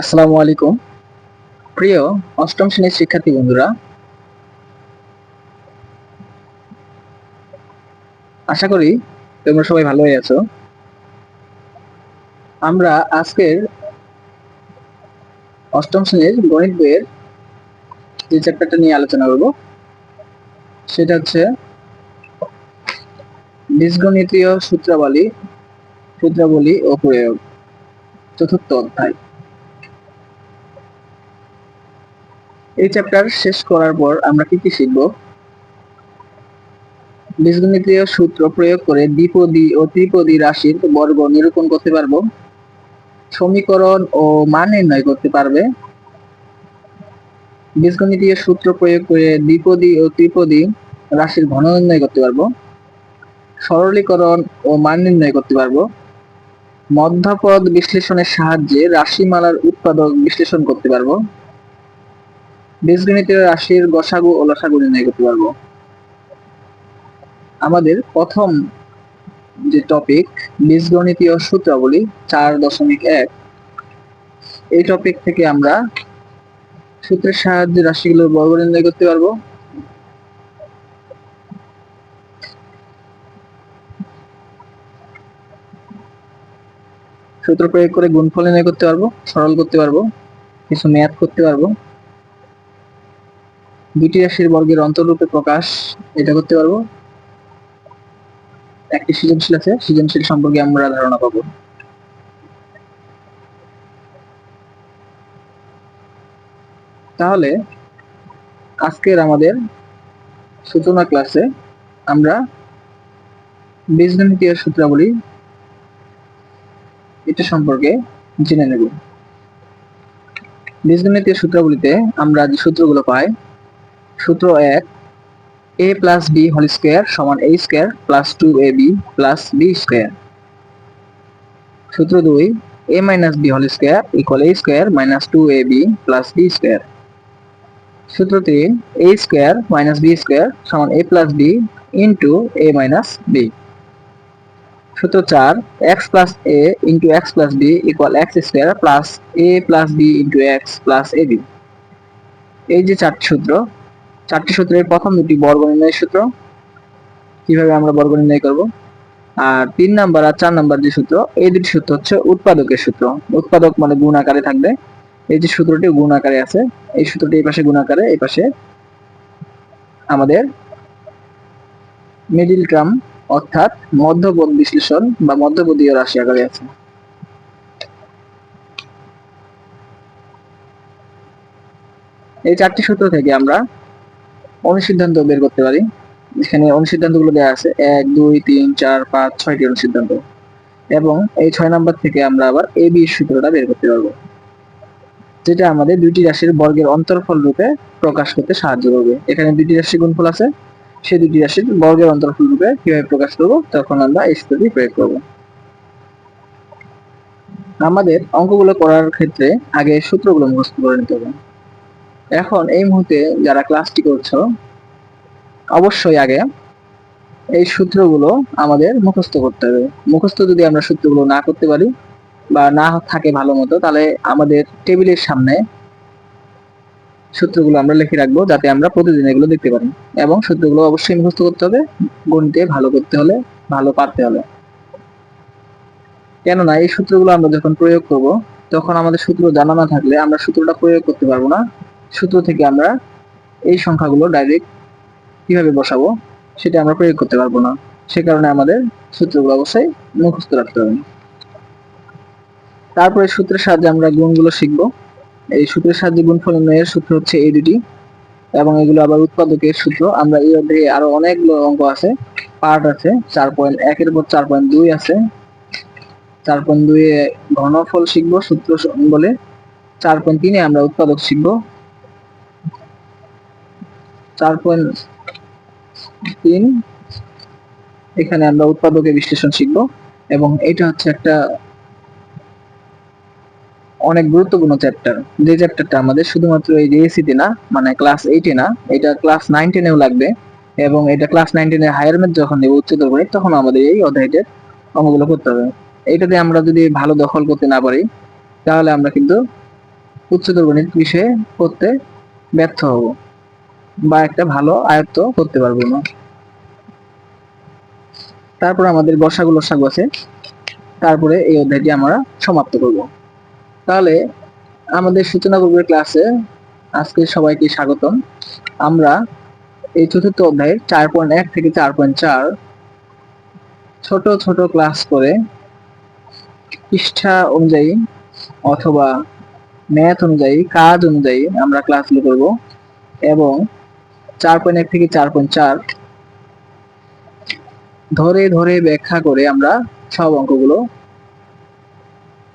আসসালামু আলাইকুম। প্রিয় অষ্টম শ্রেণির শিক্ষার্থী বন্ধুরা, আশা করি তোমরা সবাই ভালোই আছো। আমরা আজকের অষ্টম শ্রেণির গণিত বইয়ের যে চ্যাপ্টারটা নিয়ে আলোচনা করব, সেটা হচ্ছে বীজগণিতীয় সূত্রাবলী সূত্রাবলী ও প্রয়োগ, চতুর্থ অধ্যায়। এই চ্যাপ্টার শেষ করার পর আমরা কি কি শিখব? বীজগণিতীয় সূত্র প্রয়োগ করে দ্বিপদী ও ত্রিপদী রাশির বর্গ নিরূপণ করতে পারব। সমীকরণ ও মান নির্ণয় করতে পারবে। বীজগণিতীয় সূত্র প্রয়োগ করে দ্বিপদী ও ত্রিপদী রাশির ঘন নির্ণয় করতে পারব। সরলীকরণ ও মান নির্ণয় করতে পারব। মধ্যপদ বিশ্লেষণের সাহায্যে রাশিমালার উৎপাদক বিশ্লেষণ করতে পারব। বীজগণিতের রাশির গসাগু ও লসাগু নির্ণয় করতে পারব আমাদের প্রথম যে টপিক বীজগণিতীয় সূত্রাবলী, চার দশমিক এক। এই টপিক থেকে আমরা সূত্রের সাহায্যে রাশিগুলোর বর্গ নির্ণয় করতে পারব সূত্র প্রয়োগ করে গুণফল নির্ণয় করতে পারব সরল করতে পারব, কিছু ম্যাথ করতে পারব। দুটি রাশির বর্গের অন্তরূপে প্রকাশ, এটা করতে পারব? একটি সৃজনশীল আছে, সৃজনশীল সম্পর্কে আমরা ধারণা পাবো। তাহলে, আজকের আমাদের সূচনা ক্লাসে আমরা বীজগণিতীয় সূত্রাবলী এটা সম্পর্কে জেনে নেব। বীজগণিতীয় সূত্রাবলীতে আমরা যে সূত্রগুলো পাই সূত্র এক A plus B whole square সমান A square plus two A B plus B square সূত্র দুই A minus B whole square equal A square minus two A B plus B square সূত্র তিন A square minus B square সমান A plus B into A minus B সূত্র চার X plus A into X plus B equal X square plus A plus B into X plus A B এই যে চারটি সূত্র চারটি সূত্রের প্রথম দুটি বর্গ নির্ণয়ের সূত্র। কীভাবে আমরা বর্গ নির্ণয় করব? আর তিন নাম্বার আর চার নাম্বার যে সূত্র, এই দুটি সূত্র হচ্ছে উৎপাদকের সূত্র। উৎপাদক মানে গুণ আকারে থাকবে। এই যে সূত্রটি গুণ আকারে আছে, এই সূত্রটি এই পাশে গুণ আকারে, এই পাশে আমাদের মিডিল টার্ম অর্থাৎ মধ্যপদ বিশ্লেষণ বা মধ্যপদীয় রাশি আকারে আছে। এই চারটি সূত্র থেকে আমরা অনুসিদ্ধান্ত বের করতে পারি। এখানে অনুসিদ্ধান্তগুলো দেওয়া আছে। এক, দুই, তিন, চার, পাঁচ, ছয়টি অনুসিদ্ধান্ত। এবং এই ছয় নাম্বার থেকে আমরা আবার এ বি সূত্রটা বের করতে পারব। যেটা আমাদের দুইটি রাশির বর্গের অন্তরফল রূপে প্রকাশ করতে সাহায্য করবে। এখানে দুইটি রাশি গুণফল আছে। সেই দুটি রাশির বর্গের অন্তরফল রূপে কীভাবে প্রকাশ করব, তখন আমরা এই সূত্রটি প্রয়োগ করব। আমাদের অঙ্কগুলো করার ক্ষেত্রে আগে সূত্রগুলো মুখস্থ করে নিতে হবে। এখন এই মুহূর্তে যারা ক্লাসটি করছ, অবশ্যই আগে এই সূত্রগুলো আমাদের মুখস্থ করতে হবে। মুখস্থ যদি আমরা সূত্রগুলো না করতে পারি বা না থাকে ভালো মতো, তাহলে আমাদের টেবিলের সামনে সূত্রগুলো আমরা লিখে রাখব যাতে আমরা প্রতিদিন এগুলো দেখতে পারি। এবং সূত্রগুলো অবশ্যই মুখস্থ করতে হবে, গণিতে ভালো করতে হলে, ভালো পারতে হলে। কেননা এই সূত্রগুলো আমরা যখন প্রয়োগ করব, তখন আমাদের সূত্র জানা না থাকলে আমরা সূত্রটা প্রয়োগ করতে পারব না। সূত্র থেকে আমরা এই সংখ্যাগুলো ডাইরেক্ট কীভাবে বসাবো সেটা আমরা প্রয়োগ করতে পারব না। সে কারণে আমাদের সূত্রগুলো অবশ্যই মুখস্থ রাখতে হবে। তারপরে সূত্রের সাহায্যে আমরা গুণগুলো শিখব। এই সূত্রের সাহায্যে গুণফল নির্ণয়ের সূত্র হচ্ছে এই দুটি এবং এগুলো আবার উৎপাদকের সূত্র। আমরা এই অধ্যায়ে আরও অনেকগুলো অঙ্ক আছে, পার্ট আছে, চার পয়েন্ট একের পর চার পয়েন্ট দুই আছে। চার পয়েন্ট দুই ঘনফল শিখব সূত্র বলে। চার পয়েন্ট তিনে আমরা উৎপাদক শিখব। চার পয়েন্ট তিন, এখানে আমরা উৎপাদকের বিশ্লেষণ শিখব এবং এটা হচ্ছে একটা অনেক গুরুত্বপূর্ণ চ্যাপ্টার যে চ্যাপ্টারটা আমাদের শুধুমাত্র এই ডিএসসিতে না মানে ক্লাস এইটে না, এটা ক্লাস নাইন টেনেও লাগবে এবং এটা ক্লাস নাইন হায়ার যখন নেব উচ্চতর তখন আমাদের এই অধ্যায়টার অঙ্কগুলো করতে হবে। এটাতে আমরা যদি ভালো দখল করতে না পারি, তাহলে আমরা কিন্তু উচ্চতর গণিত বিষয়ে করতে ব্যর্থ হব। বা একটা ভালো আয়ত্ত করতে পারব না। তারপর আমাদের বর্ষাগু লসাগু আছে। তারপরে এই অধ্যায়টি আমরা সমাপ্ত করব। তাহলে আমাদের সূচনা গ্রুপের ক্লাসে আজকে সবাইকে স্বাগতম। আমরা এই চতুর্থ অধ্যায়ের চার পয়েন্ট এক থেকে চার পয়েন্ট চার ছোট ছোট ক্লাস করে পৃষ্ঠা অনুযায়ী অথবা ম্যাথ অনুযায়ী, কাজ অনুযায়ী আমরা ক্লাসগুলো করব এবং চার পয়েন্ট এক থেকে চার পয়েন্ট চার। ধরে ধরে ব্যাখ্যা করে আমরা সব অঙ্কগুলো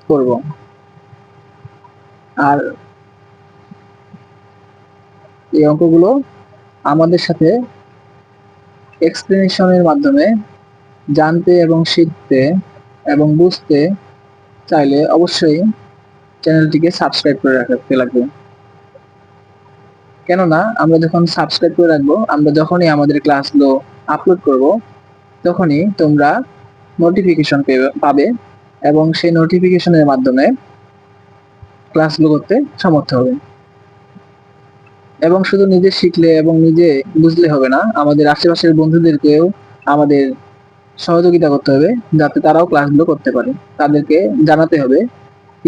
করব। আর এই অঙ্কগুলো আমাদের সাথে এক্সপ্লেনেশনের মাধ্যমে জানতে এবং শিখতে এবং বুঝতে চাইলে অবশ্যই চ্যানেলটিকে সাবস্ক্রাইব করে রাখতে লাগবে। কেননা আমরা যখন সাবস্ক্রাইব করে রাখব, আমরা যখনই আমাদের ক্লাসগুলো আপলোড করব, তখনই তোমরা নোটিফিকেশন পাবে এবং সেই নোটিফিকেশনের মাধ্যমে ক্লাসগুলো করতে সমর্থ হবে। এবং শুধু নিজে শিখলে এবং নিজে বুঝলে হবে না, আমাদের আশেপাশের বন্ধুদেরকেও আমাদের সহযোগিতা করতে হবে, যাতে তারাও ক্লাসগুলো করতে পারে। তাদেরকে জানাতে হবে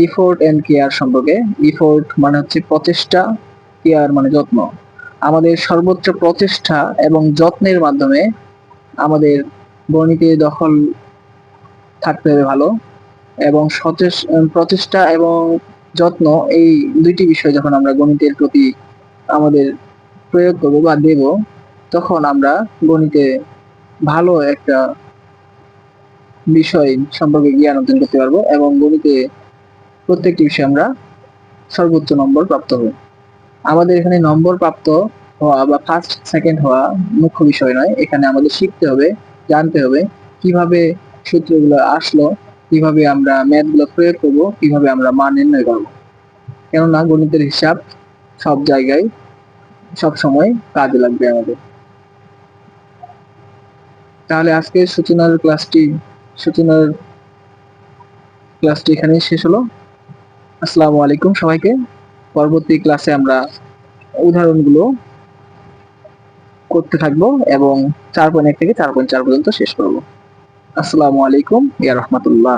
ইফোর্ট এন্ড কেয়ার সম্পর্কে। ইফোর্ট মানে হচ্ছে প্রচেষ্টা কেয়ার মানে যত্ন। আমাদের সর্বোচ্চ প্রচেষ্টা এবং যত্নের মাধ্যমে আমাদের গণিতে দখল থাকতে হবে ভালো এবং প্রচেষ্টা এবং যত্ন এই দুইটি বিষয় যখন আমরা গণিতের প্রতি আমাদের প্রয়োগ করব বা দেব, তখন আমরা গণিতে ভালো একটা বিষয় সম্পর্কে জ্ঞান অর্জন করতে পারব এবং গণিতে প্রত্যেকটি বিষয়ে আমরা সর্বোচ্চ নম্বর প্রাপ্ত হব। আমাদের এখানে নম্বর প্রাপ্ত হওয়া বা ফার্স্ট সেকেন্ড হওয়া মুখ্য বিষয় নয়। এখানে আমাদের শিখতে হবে, জানতে হবে কীভাবে সূত্রগুলো আসলো, কীভাবে আমরা ম্যাথগুলো প্রয়োগ করব, কীভাবে আমরা মান নির্ণয় করব। কেননা গণিতের হিসাব সব জায়গায়, সব সময় কাজে লাগবে আমাদের। তাহলে আজকে সূচনার ক্লাসটি সূচনার ক্লাসটি এখানেই শেষ হলো। আসসালামু আলাইকুম সবাইকে। পরবর্তী ক্লাসে আমরা উদাহরণগুলো করতে থাকব এবং চার পয়েন্ট এক থেকে চার পয়েন্ট চার পর্যন্ত শেষ করব। আসসালামু আলাইকুম, ইয়া রহমতুল্লাহ।